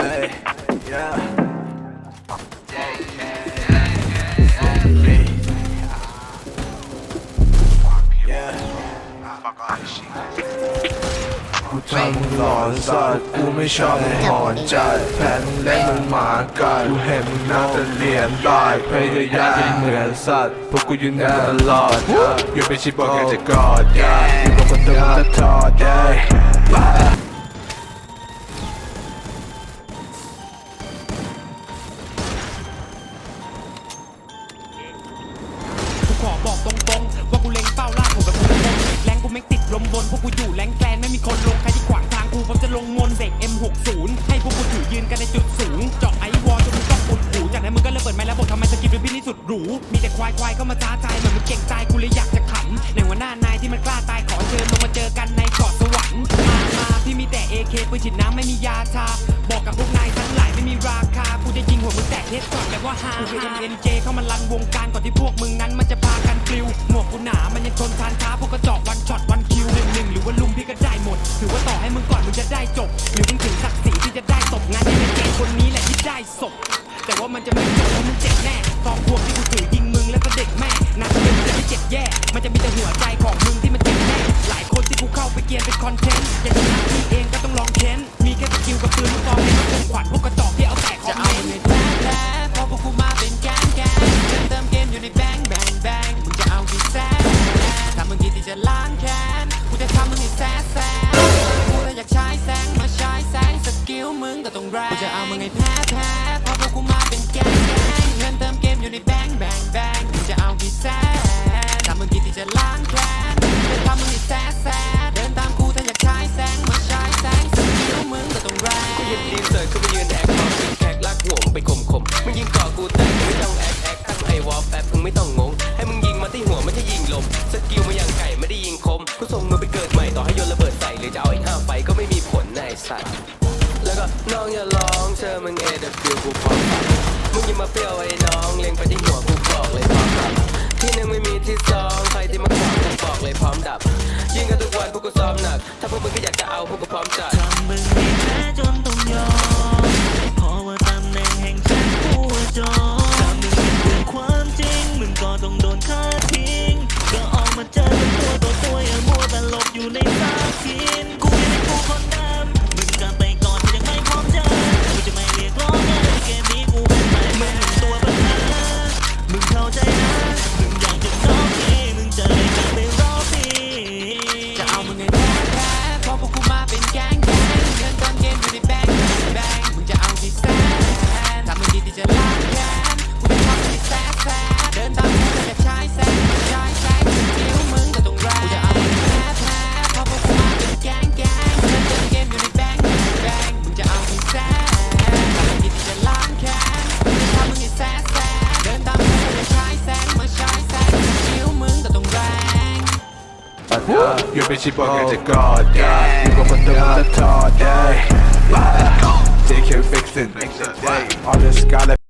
กูทำหลอนสัตว์กูไม่ชอบมึงหอนจัดแผนเล่นมึงหมากัดกูเห็นมึงน่าจะเรียนได้พยายามจะเหมือนสัตว์พวกกูยืนยันตลอดอยู่เป็นชิปบอกแกจะกอดอยู่บอกคนเดิมจะถอด yeah ลมบนพวกกูอยู่แรงแกลนไม่มีคนลงใครที่ขวางทางกูผมจะลงมนต์เสก M60 ให้พวกกูถือยืนกันในจุดสูงเจาะไอวอลจนมึงต้องอุดหูจากนั้นมึงก็เลยเปิดไมค์แล้วบอกทำไมสกิปเป็นพี่นี่สุดหรูมีแต่ควายควายเข้ามาท้าทายเหมือนมึงเก่งใจกูเลยอยากจะขำในหัวหน้านายที่มันกล้าตายขอเชิญลงมาเจอกันในเกาะสวรรค์มามาพี่มีแต่ AK ปืนฉีดน้ำไม่มียาชาบอกกับพวกนายทั้งหลายไม่มีราคากูจะยิงหัวมึงแตกเฮดก่อนแล้วว่าฮากูคือ MNJ เข้ามาลันวงการก่อนที่พวกมึงนั้นมันจะพากันปลิวหมวกกูหนามันยังชนทานค้าพวกกระจอก ศพ แต่ว่ามันจะไม่จบเพราะมึงเจ็บแน่ตองพวกที่กูถือยิงมึงแล้วก็เด็กแม่นาทีมึงจะไม่เจ็บแย่ มันจะมีแต่หัวใจของมึงที่มันเจ็บแน่หลายคนที่กูเข้าไปเกียนเป็นคอนเทนต์อยากจะทำพี่เองก็ต้องลองเค้นมีแค่สกิลกับปืนมึงตองในมันคงขวัญพวกกระจอกที่เอาแต่คอมเมนต์แพ้แพ้เพราะพวกกูมาเป็นแก๊งแก๊งเติมเกมอยู่ในแบงค์แบงค์แบงมึงจะเอากี่แสนถ้ามึงคิดที่จะล้างแค้ สกิลมึงก็ต้องแรงกูจะเอามึงให้แพ้แพ้เพราะพวกกูมาเป็นแก๊งแก๊งเงินเติมเกมอยู่ในแบงค์แบงค์แบงค์มึงจะเอากี่แสนถ้ามึงคิดที่จะล้างแค้นกูจะทำมึงให้แซ่แซ่เดินตามกูถ้าอยากใช้แสงมาใช้แสงสกิลมึงก็ต้องแรงกูหยิบอินเสิร์ตกูไปยืนแอคพอเป็นแขกลากหัวมึงไปข่มข่มมึงยิงเกาะกูแต่มึงไม่ต้องแอคแอคตั้งไอวอลแป๊บมึงไม่ต้องงงให้มึงยิงมาที่หัวไม่ใช่ยิงลมสกิลมาอย่างไก่ไม่ได้ยิงคมกูส่งมึงไปเกิดใหม่ต่อให้โยนระเบิดใส่หรือจะเอาไอ้ห้าไฟก็ไม่มีผลในสัตว์แล้ว ก็น้องอย่าร้องเธอมึงเอเดฟิวกูพร้อมครับมึงอยิงมาเปรี้ยวไอ้น้องเล็งไปที่หัวกูบอกเลยพร้อมดับที่หนึ่งไม่มีที่สองใครที่มาขวางกูบอกเลยพร้อมดับ ยิงกันทุกวันพวกกูซ้อมหนัก ถ้าพวกมึงก็อยากจะเอาพวกกูพร้อมจัด อยู่เป็นชิปบอกแกจะกอดอยู่บอกคนเดิมจะถอด JQ fixing all this scarlet